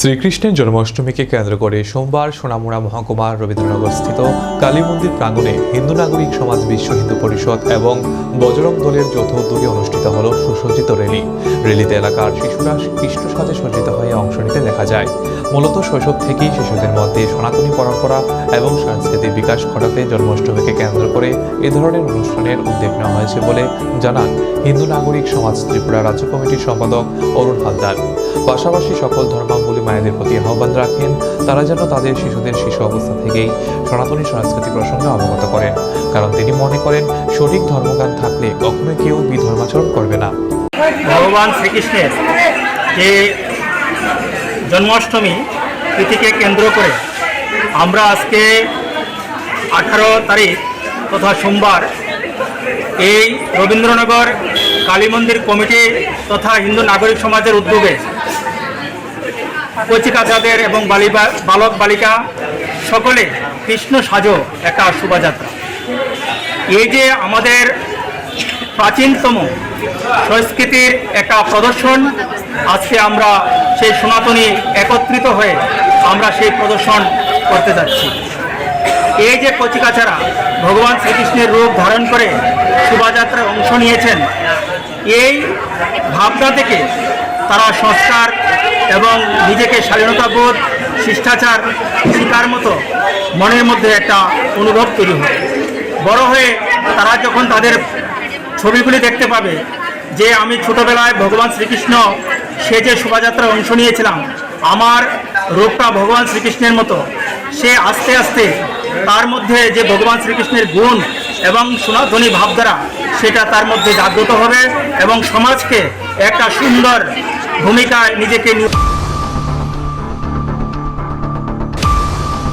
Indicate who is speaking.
Speaker 1: শ্রীকৃষ্ণের জন্মাষ্টমীকে কেন্দ্র করে সোমবার সোনামুড়া মহকুমার রবীন্দ্রনগর স্থিত কালী মন্দির প্রাঙ্গণে হিন্দু নাগরিক সমাজ বিশ্ব হিন্দু পরিষদ এবং বজরং দলের যৌথ উদ্যোগে অনুষ্ঠিত হল সুসজ্জিত র্যালি। র্যালিতে এলাকার শিশুরা কৃষ্ণ সাজে সজ্জিত হয়ে অংশ নিতে দেখা যায়। মূলত শৈশব থেকেই শিশুদের মধ্যে সনাতনী পরম্পরা এবং সাংস্কৃতিক বিকাশ ঘটাতে জন্মাষ্টমীকে কেন্দ্র করে এ ধরনের অনুষ্ঠানের উদ্যোগ নেওয়া হয়েছে বলে জানান হিন্দু নাগরিক সমাজ ত্রিপুরা রাজ্য কমিটির সম্পাদক অরুণ হালদার। পাশাপাশি সকল ধর্মাবলী মায়েদের প্রতি আহ্বান রাখেন। তারা যেন তাদের শিশুদের শিশু অবস্থা থেকেই সনাতনী সাংস্কৃতিক প্রসঙ্গে অবগত করেন। কারণ তিনি মনে করেন, সঠিক ধর্মজ্ঞান থাকলে কখনো কেউ বিধর্মাচরণ করবে না।
Speaker 2: ভগবান শ্রীকৃষ্ণের যে জন্মাষ্টমী তিথিকে কেন্দ্র করে আমরা আজকে আঠারো তারিখ তথা সোমবার এই রবীন্দ্রনগর কালী মন্দির কমিটি তথা হিন্দু নাগরিক সমাজের উদ্যোগে কচিকাচাদের এবং বালিবা, বালক বালিকা সকলে কৃষ্ণ সাজো একটা শোভাযাত্রা। এই যে আমাদের প্রাচীনতম সংস্কৃতির একটা প্রদর্শন, আজকে আমরা সেই সনাতনী একত্রিত হয়ে আমরা সেই প্রদর্শন করতে যাচ্ছি। এই যে কচিকাচারা ভগবান শ্রীকৃষ্ণের রূপ ধারণ করে শোভাযাত্রায় অংশ নিয়েছেন, এই ভাবনা থেকে তারা সংস্কার এবং নিজেকে স্বাধীনতাবোধ শিষ্টাচার, শিকার মতো মনের মধ্যে একটা অনুভব তৈরি হয়। বড় হয়ে তারা যখন তাদের ছবিগুলি দেখতে পাবে যে আমি ছোটবেলায় ভগবান শ্রীকৃষ্ণ সে যে শোভাযাত্রায় অংশ নিয়েছিলাম, আমার রূপটা ভগবান শ্রীকৃষ্ণের মতো, সে আস্তে আস্তে তার মধ্যে যে ভগবান শ্রীকৃষ্ণের গুণ এবং সনাতনী ভাবধারা সেটা তার মধ্যে জাগ্রত হবে এবং সমাজকে একটা সুন্দর ভূমিকায় নিজেকে নিয়ে